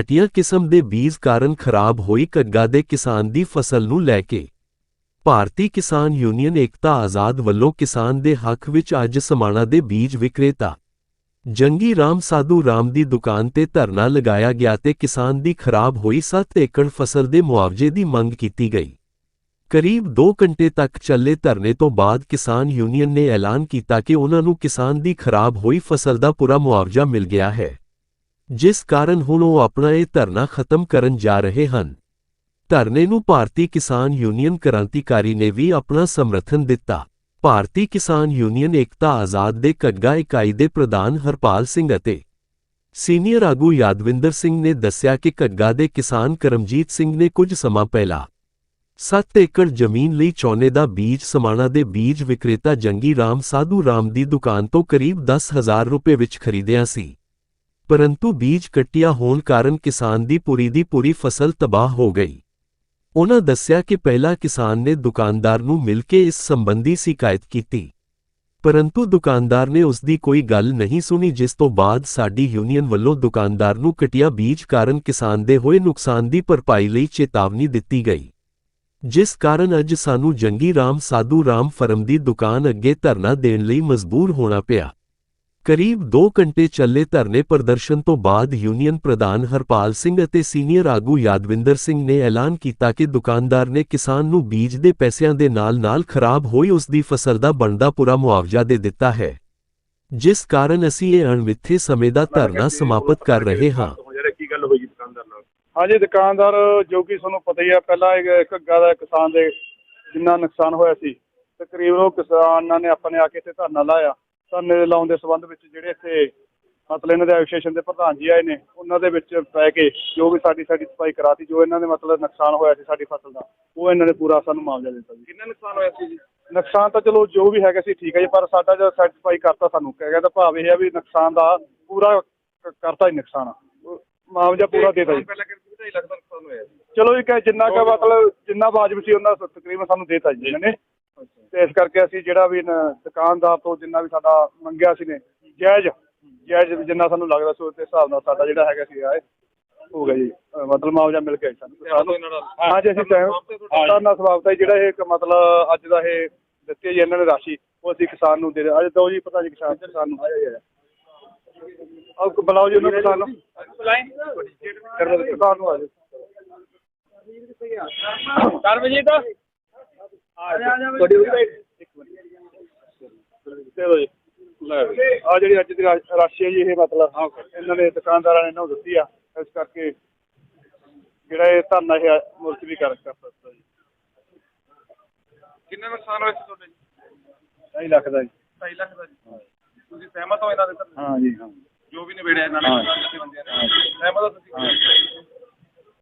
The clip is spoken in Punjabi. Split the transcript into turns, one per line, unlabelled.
ਘਟੀਆ ਕਿਸਮ ਦੇ ਬੀਜ ਕਾਰਨ ਖਰਾਬ ਹੋਈ ਕੱਗਾ ਦੇ ਕਿਸਾਨ ਦੀ ਫਸਲ ਨੂੰ ਲੈ ਕੇ। ਭਾਰਤੀ ਕਿਸਾਨ ਯੂਨੀਅਨ ਏਕਤਾ ਆਜ਼ਾਦ ਵੱਲੋਂ ਕਿਸਾਨ ਦੇ ਹੱਕ ਵਿੱਚ ਅੱਜ ਸਮਾਣਾ ਦੇ ਬੀਜ ਵਿਕਰੇਤਾ। ਜੰਗੀ ਰਾਮ ਸਾਧੂ ਰਾਮ ਦੀ ਦੁਕਾਨ ਤੇ ਧਰਨਾ ਲਗਾਇਆ ਗਿਆ ਤੇ ਕਿਸਾਨ ਦੀ ਖਰਾਬ ਹੋਈ 7 ਏਕੜ ਫਸਲ ਦੇ ਮੁਆਵਜ਼ੇ ਦੀ ਮੰਗ ਕੀਤੀ ਗਈ। ਕਰੀਬ 2 ਘੰਟੇ ਤੱਕ ਚੱਲੇ ਧਰਨੇ ਤੋਂ ਬਾਅਦ ਕਿਸਾਨ ਯੂਨੀਅਨ ਨੇ ਐਲਾਨ ਕੀਤਾ ਕਿ ਉਹਨਾਂ ਨੂੰ ਕਿਸਾਨ ਦੀ ਖਰਾਬ ਹੋਈ ਫਸਲ ਦਾ ਪੂਰਾ ਮੁਆਵਜ਼ਾ ਮਿਲ ਗਿਆ ਹੈ। ਜਿਸ ਕਾਰਨ ਹੁਣ ਉਹ ਆਪਣਾ ਇਹ ਧਰਨਾ ਖਤਮ ਕਰਨ ਜਾ ਰਹੇ ਹਨ। ਧਰਨੇ ਨੂੰ ਭਾਰਤੀ ਕਿਸਾਨ ਯੂਨੀਅਨ ਕ੍ਰਾਂਤੀਕਾਰੀ ਨੇ ਵੀ ਆਪਣਾ ਸਮਰਥਨ ਦਿੱਤਾ। ਭਾਰਤੀ ਕਿਸਾਨ ਯੂਨੀਅਨ ਏਕਤਾ ਆਜ਼ਾਦ ਦੇ ਕੱਗਾ ਇਕਾਈ ਦੇ ਪ੍ਰਧਾਨ ਹਰਪਾਲ ਸਿੰਘ ਅਤੇ ਸੀਨੀਅਰ ਆਗੂ ਯਾਦਵਿੰਦਰ ਸਿੰਘ ਨੇ ਦੱਸਿਆ ਕਿ ਕੱਗਾ ਦੇ ਕਿਸਾਨ ਕਰਮਜੀਤ ਸਿੰਘ ਨੇ ਕੁਝ ਸਮਾਂ ਪਹਿਲਾਂ 7 ਏਕੜ ਜ਼ਮੀਨ ਲਈ ਚੌਨੇ ਦਾ ਬੀਜ, ਸਮਾਣਾ ਦੇ ਬੀਜ ਵਿਕਰੇਤਾ ਜੰਗੀ ਰਾਮ ਸਾਧੂ ਰਾਮ ਦੀ ਦੁਕਾਨ ਤੋਂ ਕਰੀਬ 10000 ਰੁਪਏ ਵਿੱਚ ਖਰੀਦਿਆ ਸੀ। ਪਰੰਤੂ ਬੀਜ ਕੱਟਿਆ ਹੋਣ ਕਾਰਨ ਕਿਸਾਨ ਦੀ ਪੂਰੀ ਦੀ ਪੂਰੀ ਫਸਲ ਤਬਾਹ ਹੋ ਗਈ। ਉਨ੍ਹਾਂ ਦੱਸਿਆ ਕਿ ਪਹਿਲਾਂ ਕਿਸਾਨ ਨੇ ਦੁਕਾਨਦਾਰ ਨੂੰ ਮਿਲ ਕੇ ਇਸ ਸੰਬੰਧੀ ਸ਼ਿਕਾਇਤ ਕੀਤੀ। ਪਰੰਤੂ ਦੁਕਾਨਦਾਰ ਨੇ ਉਸ ਦੀ ਕੋਈ ਗੱਲ ਨਹੀਂ ਸੁਣੀ, ਜਿਸ ਤੋਂ ਬਾਅਦ ਸਾਡੀ ਯੂਨੀਅਨ ਵੱਲੋਂ ਦੁਕਾਨਦਾਰ ਨੂੰ ਕਟਿਆ ਬੀਜ ਕਾਰਨ ਕਿਸਾਨ ਦੇ ਹੋਏ ਨੁਕਸਾਨ ਦੀ ਭਰਪਾਈ ਲਈ ਚੇਤਾਵਨੀ ਦਿੱਤੀ ਗਈ। ਜਿਸ ਕਾਰਨ ਅੱਜ ਸਾਨੂੰ ਜੰਗੀ ਰਾਮ ਸਾਧੂ ਰਾਮ ਫਰਮ ਦੀ ਦੁਕਾਨ ਅੱਗੇ ਧਰਨਾ ਦੇਣ ਲਈ ਮਜਬੂਰ ਹੋਣਾ ਪਿਆ। ਕਰੀਬ 2 ਘੰਟੇ ਚੱਲੇ ਧਰਨੇ ਪ੍ਰਦਰਸ਼ਨ ਤੋਂ ਬਾਅਦ ਯੂਨੀਅਨ ਪ੍ਰਧਾਨ ਹਰਪਾਲ ਸਿੰਘ ਅਤੇ ਸੀਨੀਅਰ ਆਗੂ ਯਾਦਵਿੰਦਰ ਸਿੰਘ ਨੇ ਐਲਾਨ ਕੀਤਾ ਕਿ ਦੁਕਾਨਦਾਰ ਨੇ ਕਿਸਾਨ ਨੂੰ ਬੀਜ ਦੇ ਪੈਸਿਆਂ ਦੇ ਨਾਲ-ਨਾਲ ਖਰਾਬ ਹੋਈ ਉਸ ਦੀ ਫਸਲ ਦਾ ਬਣਦਾ ਪੂਰਾ ਮੁਆਵਜ਼ਾ ਦੇ ਦਿੱਤਾ ਹੈ। ਜਿਸ ਕਾਰਨ ਅਸੀਂ ਇਹ ਅਣਮਿੱਥੇ ਸਮੇਂ ਦਾ ਧਰਨਾ ਸਮਾਪਤ ਕਰ ਰਹੇ ਹਾਂ।
ਕੀ ਗੱਲ ਹੋਈ ਦੁਕਾਨਦਾਰ ਨਾਲ?
ਹਾਂਜੀ, ਦੁਕਾਨਦਾਰ, ਜੋ ਕਿ ਤੁਹਾਨੂੰ ਪਤਾ ਹੀ ਆ, ਪਹਿਲਾਂ ਇੱਕ ਘੱਗਾ ਦਾ ਕਿਸਾਨ ਦੇ ਜਿੰਨਾ ਨੁਕਸਾਨ ਹੋਇਆ ਸੀ, ਤਕਰੀਬਨ ਉਹ ਕਿਸਾਨਾਂ ਨੇ ਆਪਣੇ ਆ ਕੇ ਇੱਥੇ ਧਰਨਾ ਲਾਇਆ। ਧਰਨੇ ਦੇ ਲਾਉਣ ਦੇ ਸੰਬੰਧ ਵਿੱਚ ਜਿਹੜੇ ਇੱਥੇ ਮਤਲਬ ਇਹਨਾਂ ਦੇ ਐਸੋਸੀਏਸ਼ਨ ਦੇ ਪ੍ਰਧਾਨ ਜੀ ਆਏ ਨੇ ਉਹਨਾਂ ਦੇ ਵਿੱਚ ਪੈ ਕੇ ਜੋ ਵੀ ਸਾਡੀ ਸੈਟੀਸਫਾਈ ਕਰਾਤੀ ਜੋ ਇਹਨਾਂ ਦੇ ਮਤਲਬ ਨੁਕਸਾਨ ਹੋਇਆ ਸੀ ਸਾਡੀ ਫਸਲ ਦਾ ਉਹ ਇਹਨਾਂ ਨੇ ਪੂਰਾ ਸਾਨੂੰ ਮੁਆਵਜ਼ਾ ਦਿੱਤਾ ਜੀ।
ਕਿੰਨਾ ਨੁਕਸਾਨ ਹੋਇਆ ਸੀ ਜੀ?
ਨੁਕਸਾਨ ਤਾਂ ਚਲੋ ਜੋ ਵੀ ਹੈਗਾ ਸੀ ਠੀਕ ਹੈ ਜੀ ਪਰ ਸਾਡਾ ਜੋ ਸੈਟੀਸਫਾਈ ਕਰਤਾ ਸਾਨੂੰ ਕਹਿ ਦਾ ਭਾਵ ਇਹ ਹੈ ਵੀ ਨੁਕਸਾਨ ਦਾ ਪੂਰਾ ਕਰਤਾ ਹੀ ਨੁਕਸਾਨ ਮੁਆਵਜ਼ਾ ਪੂਰਾ ਦਿੱਤਾ ਜੀ।
ਪਹਿਲਾਂ ਕਿੰਨੇ ਵੀ 2.5 ਲੱਖ ਦਾ ਨੁਕਸਾਨ ਹੋਇਆ ਸੀ।
ਚਲੋ ਜੀ ਕਿ ਜਿੰਨਾ ਕੁ ਮਤਲਬ ਜਿੰਨਾ ਵਾਜਬ ਸੀ ਉਹਨਾਂ ਤਕਰੀਬਨ ਸਾਨੂੰ ਦੇਤਾ ਜੀ ਇਹਨਾਂ ਨੇ। ਤੇ ਇਸ ਕਰਕੇ ਅਸੀਂ ਜਿਹੜਾ ਵੀ ਦੁਕਾਨਦਾਰ ਤੋਂ ਜਿੰਨਾ ਵੀ ਸਾਡਾ ਮੰਗਿਆ ਸੀ ਨੇ ਜਾਇਜ਼ ਜਾਇਜ਼ ਜਿੰਨਾ ਸਾਨੂੰ ਲੱਗਦਾ ਸੀ ਉਸ ਦੇ ਹਿਸਾਬ ਨਾਲ ਸਾਡਾ ਜਿਹੜਾ ਹੈਗਾ ਸੀ ਆਏ। ਹੋ ਗਿਆ ਜੀ। ਮਤਲਬ ਮੁਆਵਜ਼ਾ ਮਿਲ ਜੀ ਸਾਨੂੰ।
ਹੋ?
ਹਾਂਜੀ ਅਸੀਂ ਸਹਿਮਤ ਹਾਂ ਨਾਲ ਸਵਾਗਤ ਹੈ ਜਿਹੜਾ ਇਹ ਮਤਲਬ ਅੱਜ ਦਾ ਇਹ ਦਿੱਤੀ ਜੀ ਇਹਨਾਂ ਨੇ ਰਾਸ਼ੀ ਉਹ ਅਸੀਂ ਕਿਸਾਨ ਨੂੰ ਦੇ ਅੱਜ ਦੋ ਜੀ ਪਤਾ ਜੀ ਕਿਸਾਨ ਕਿਸਾਨ ਨੂੰ ਆਇਆ ਜੀ ਆਓ ਬੁਲਾਓ ਜੀ ਉਹਨੂੰ ਕਿਸਾਨ ਨੂੰ। ਕਿਸਾਨ ਨੂੰ ਆ ਜਾਓ।
ਕਰਮਜੀਤ।
ਤੁਹਾਡੀ ਉਹਦੀ ਇੱਕ ਮਿੰਟ। ਆ ਜਿਹੜੀ ਅੱਜ ਦੀ ਰਾਸ਼ੀ ਹੈ ਜੀ ਇਹ ਮਤਲਬ ਇਹਨਾਂ ਨੇ ਦੁਕਾਨਦਾਰਾਂ ਨੇ ਇਹਨਾਂ ਨੂੰ ਦਿੱਤੀ ਆ। ਇਸ ਕਰਕੇ ਜਿਹੜਾ ਇਹ ਧਰਨਾ ਇਹ ਮੁਲਤਵੀ ਕਰ ਕਰ ਸਕਦਾ ਜੀ।
ਕਿੰਨਾ ਨੁਕਸਾਨ ਹੋਇਆ ਸੀ ਤੁਹਾਡੇ? ਜੀ
2.5 ਲੱਖ ਦਾ ਜੀ।
2.5 ਲੱਖ ਦਾ ਜੀ। ਤੁਸੀਂ ਸਹਿਮਤ ਹੋ ਇਹਨਾਂ ਦੇ?
ਹਾਂ ਜੀ ਹਾਂ।
ਜੋ ਵੀ ਨਿਬੇੜਿਆ ਇਹਨਾਂ ਨੇ ਸਹਿਮਤ ਹੋ